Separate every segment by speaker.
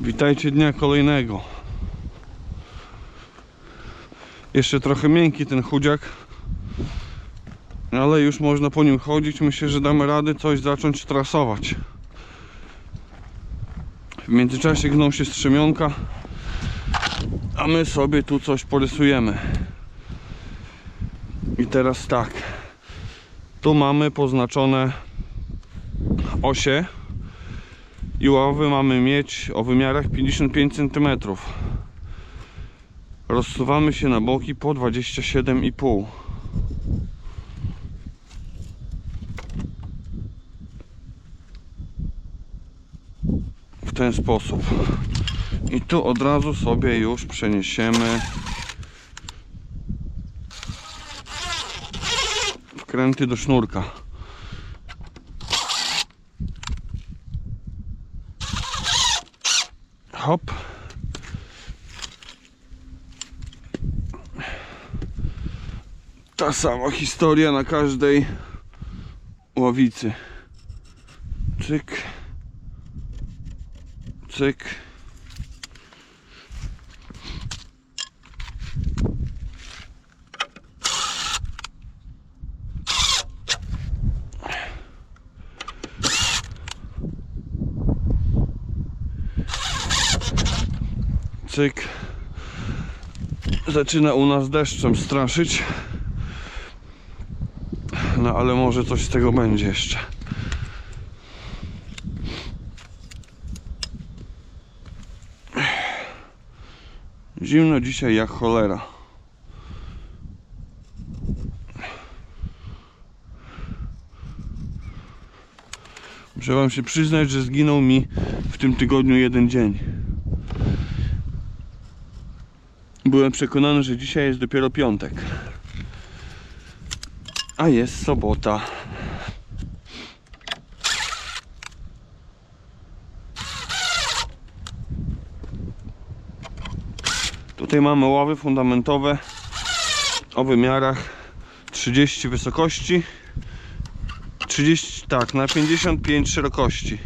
Speaker 1: Witajcie dnia kolejnego. Jeszcze trochę miękki ten chudziak, ale już można po nim chodzić. Myślę, że damy radę coś zacząć trasować. W międzyczasie gną się strzemionka, a my sobie tu coś porysujemy. I teraz tak. Tu mamy poznaczone osie i ławy mamy mieć o wymiarach 55 cm. Rozsuwamy się na boki po 27,5 w ten sposób. I tu od razu sobie już przeniesiemy wkręty do sznurka hop. Ta sama historia na każdej ławicy cyk cyk. Cyk zaczyna u nas deszczem straszyć no ale może coś z tego będzie jeszcze Zimno dzisiaj jak cholera. Muszę wam się przyznać, że zginął mi w tym tygodniu jeden dzień. Byłem przekonany, że dzisiaj jest dopiero piątek. A jest sobota. Tutaj mamy ławy fundamentowe o wymiarach 30 wysokości 30 tak na 55 szerokości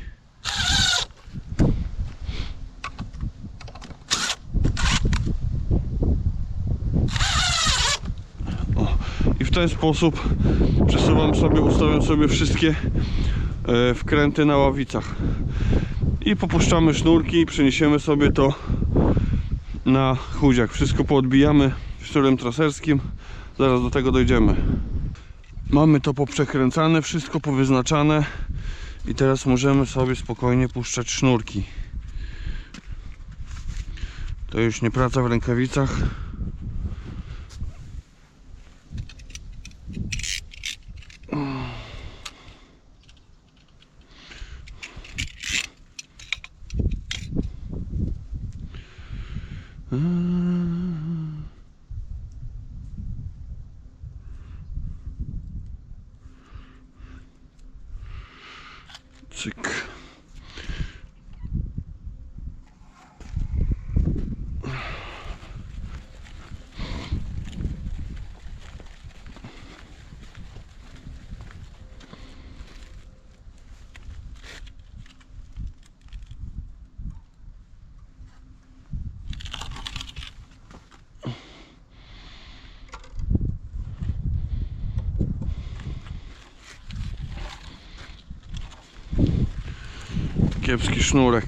Speaker 1: o, i w ten sposób przesuwam sobie, ustawiam sobie wszystkie e, wkręty na ławicach i popuszczamy sznurki i przeniesiemy sobie to na chudziak. Wszystko poodbijamy szczurem traserskim. Zaraz do tego dojdziemy. Mamy to poprzekręcane, wszystko powyznaczane i teraz możemy sobie spokojnie puszczać sznurki. To już nie praca w rękawicach. Cyk. Kiepski sznurek.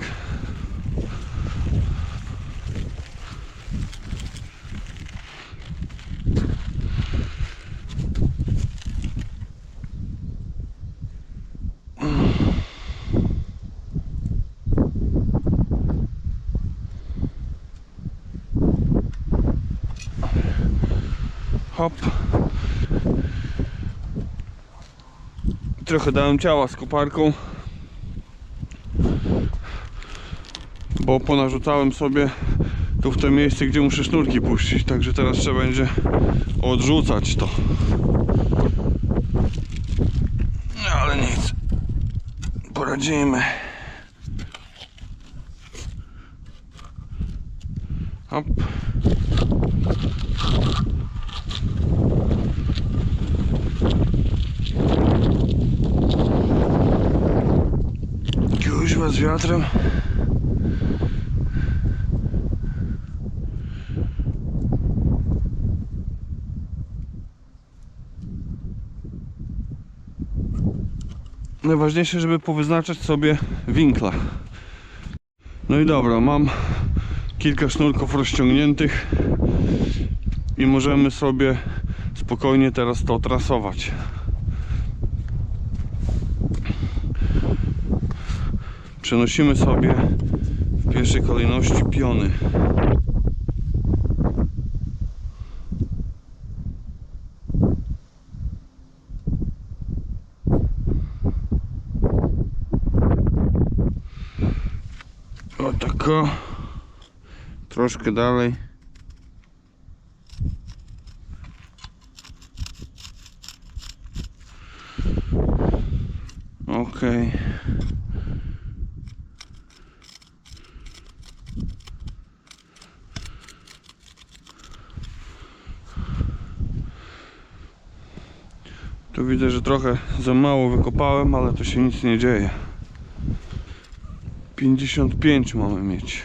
Speaker 1: Hop. Trochę dałem ciała z koparką. Bo ponarzucałem sobie tu w to miejsce, gdzie muszę sznurki puścić, także teraz trzeba będzie odrzucać to. No ale nic, poradzimy. Hop. Kuźwa z wiatrem. Najważniejsze, żeby powyznaczać sobie winkle. No i dobra, mam kilka sznurków rozciągniętych i możemy sobie spokojnie teraz to trasować. Przenosimy sobie w pierwszej kolejności piony. O tako. Troszkę dalej. Okej. Tu widzę, że trochę za mało wykopałem, ale to się nic nie dzieje. 55 mamy mieć.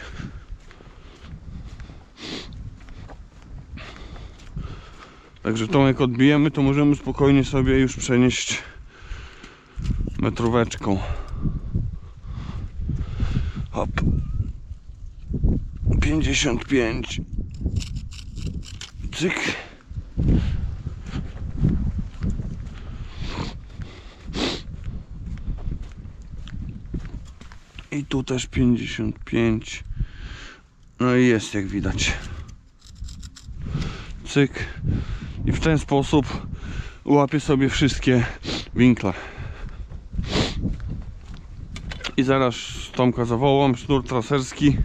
Speaker 1: Także tą jak odbijemy, to możemy spokojnie sobie już przenieść metróweczką. Hop. 55. Cyk. I tu też 55. No i jest jak widać. Cyk. I w ten sposób łapię sobie wszystkie winkle. I zaraz Tomka zawołam, sznur traserski.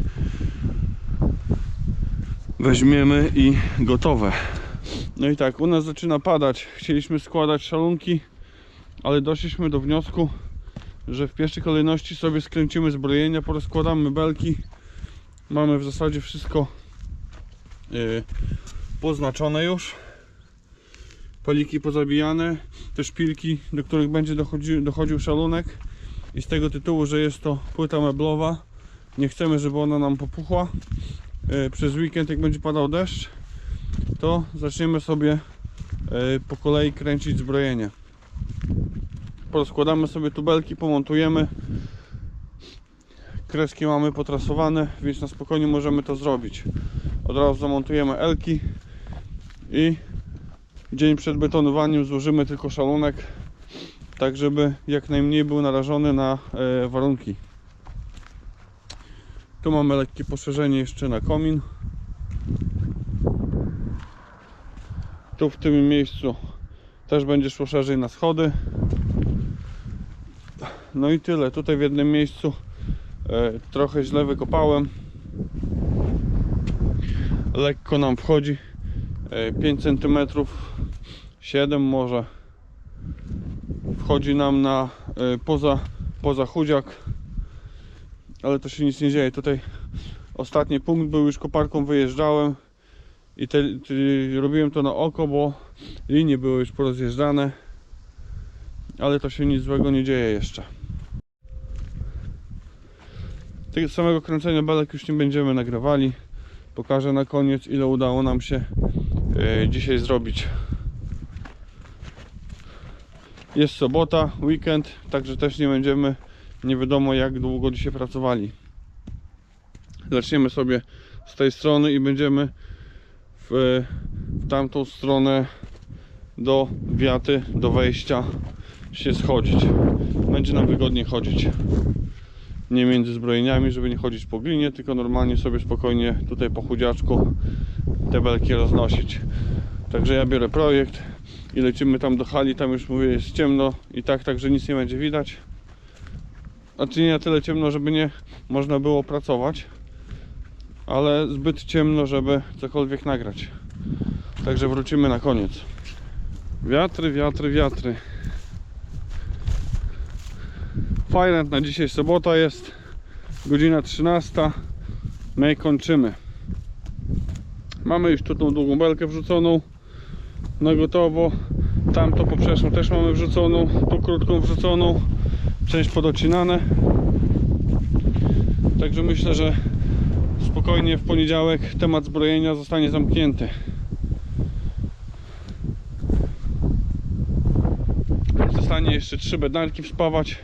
Speaker 1: Weźmiemy i gotowe. No i tak, u nas zaczyna padać. Chcieliśmy składać szalunki, ale doszliśmy do wniosku, że w pierwszej kolejności sobie skręcimy zbrojenia, porozkładamy belki. Mamy w zasadzie wszystko yy, poznaczone już. Paliki pozabijane, te szpilki, do których będzie dochodzi, dochodził szalunek. I z tego tytułu, że jest to płyta meblowa, nie chcemy, żeby ona nam popuchła. Yy, przez weekend, jak będzie padał deszcz, to zaczniemy sobie yy, po kolei kręcić zbrojenie porozkładamy sobie tubelki, pomontujemy. Kreski mamy potrasowane, więc na spokojnie możemy to zrobić. Od razu zamontujemy elki i dzień przed betonowaniem złożymy tylko szalunek, tak żeby jak najmniej był narażony na e, warunki. Tu mamy lekkie poszerzenie jeszcze na komin. Tu w tym miejscu też będzie szło szerzej na schody. No i tyle. Tutaj w jednym miejscu e, trochę źle wykopałem. Lekko nam wchodzi. E, 5 cm, 7 może. Wchodzi nam na e, poza, poza chudziak. Ale to się nic nie dzieje. Tutaj ostatni punkt był już koparką wyjeżdżałem. I te, te, robiłem to na oko, bo linie były już porozjeżdżane. Ale to się nic złego nie dzieje jeszcze. Tego samego kręcenia belek już nie będziemy nagrywali. Pokażę na koniec ile udało nam się e, dzisiaj zrobić. Jest sobota, weekend, także też nie będziemy nie wiadomo jak długo dzisiaj pracowali. Zaczniemy sobie z tej strony i będziemy w, w tamtą stronę do wiaty, do wejścia się schodzić. Będzie nam wygodnie chodzić nie między zbrojeniami, żeby nie chodzić po glinie, tylko normalnie sobie spokojnie tutaj po chudziaczku te belki roznosić. Także ja biorę projekt i lecimy tam do hali, tam już mówię jest ciemno i tak, także nic nie będzie widać. Znaczy nie na tyle ciemno, żeby nie można było pracować, ale zbyt ciemno, żeby cokolwiek nagrać. Także wrócimy na koniec. Wiatry, wiatry, wiatry. Fajrant na dzisiaj sobota jest godzina 13 my kończymy. Mamy już tu tą długą belkę wrzuconą na gotowo. Tamto poprzeczną też mamy wrzuconą tu krótką wrzuconą. Część podocinane. Także myślę, że spokojnie w poniedziałek temat zbrojenia zostanie zamknięty. Zostanie jeszcze trzy bednarki wspawać,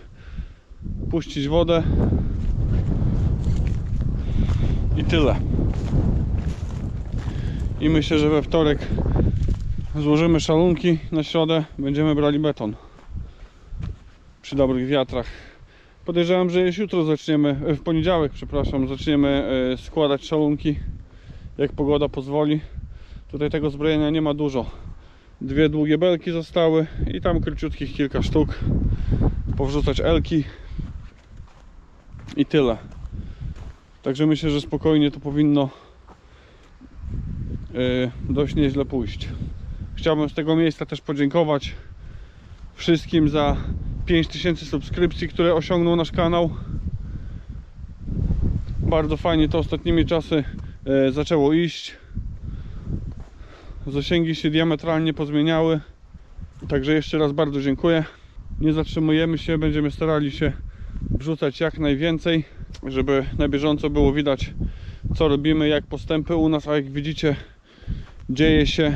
Speaker 1: puścić wodę i tyle. I myślę, że we wtorek złożymy szalunki na środę, będziemy brali beton przy dobrych wiatrach. Podejrzewam, że już jutro zaczniemy, w poniedziałek, przepraszam, zaczniemy e, składać szalunki, jak pogoda pozwoli. Tutaj tego zbrojenia nie ma dużo. Dwie długie belki zostały i tam króciutkich kilka sztuk. Powrzucać elki i tyle. Także myślę, że spokojnie to powinno e, dość nieźle pójść. Chciałbym z tego miejsca też podziękować wszystkim za 5000 subskrypcji, które osiągnął nasz kanał. Bardzo fajnie to ostatnimi czasy e, zaczęło iść. Zasięgi się diametralnie pozmieniały. Także jeszcze raz bardzo dziękuję. Nie zatrzymujemy się, będziemy starali się wrzucać jak najwięcej, żeby na bieżąco było widać co robimy, jak postępy u nas, a jak widzicie dzieje się.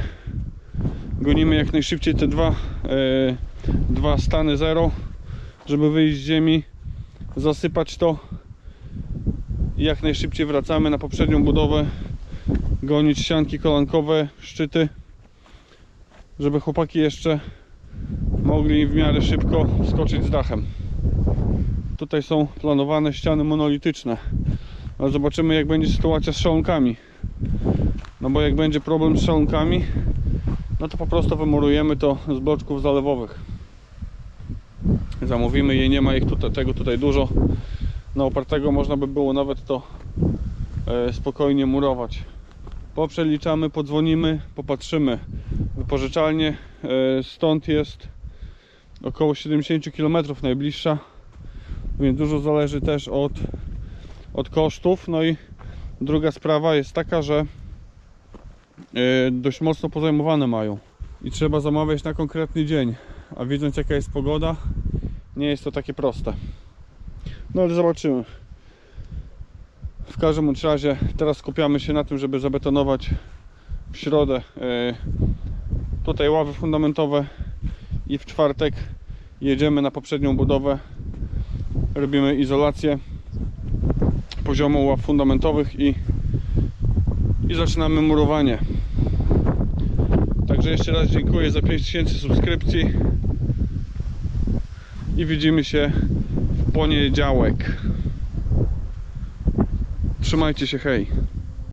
Speaker 1: Gonimy jak najszybciej te dwa, e, dwa stany zero, żeby wyjść z ziemi, zasypać to. I jak najszybciej wracamy na poprzednią budowę, gonić ścianki kolankowe, szczyty, żeby chłopaki jeszcze mogli w miarę szybko skoczyć z dachem. Tutaj są planowane ściany monolityczne, ale zobaczymy jak będzie sytuacja z szalunkami. No bo jak będzie problem z szalunkami, no to po prostu wymurujemy to z bloczków zalewowych. Zamówimy je, nie ma ich tutaj, tego tutaj dużo. Na opartego można by było nawet to e, spokojnie murować. Poprzeliczamy, podzwonimy, popatrzymy. Wypożyczalnie e, stąd jest około 70 km najbliższa, więc dużo zależy też od, od kosztów. No i druga sprawa jest taka, że e, dość mocno pozajmowane mają i trzeba zamawiać na konkretny dzień. A widząc jaka jest pogoda, nie jest to takie proste. No ale zobaczymy. W każdym razie teraz skupiamy się na tym, żeby zabetonować w środę e, tutaj ławy fundamentowe i w czwartek jedziemy na poprzednią budowę. Robimy izolację poziomu ław fundamentowych i, i zaczynamy murowanie. Także jeszcze raz dziękuję za 5000 subskrypcji i widzimy się w poniedziałek. Trzymajcie się, hej.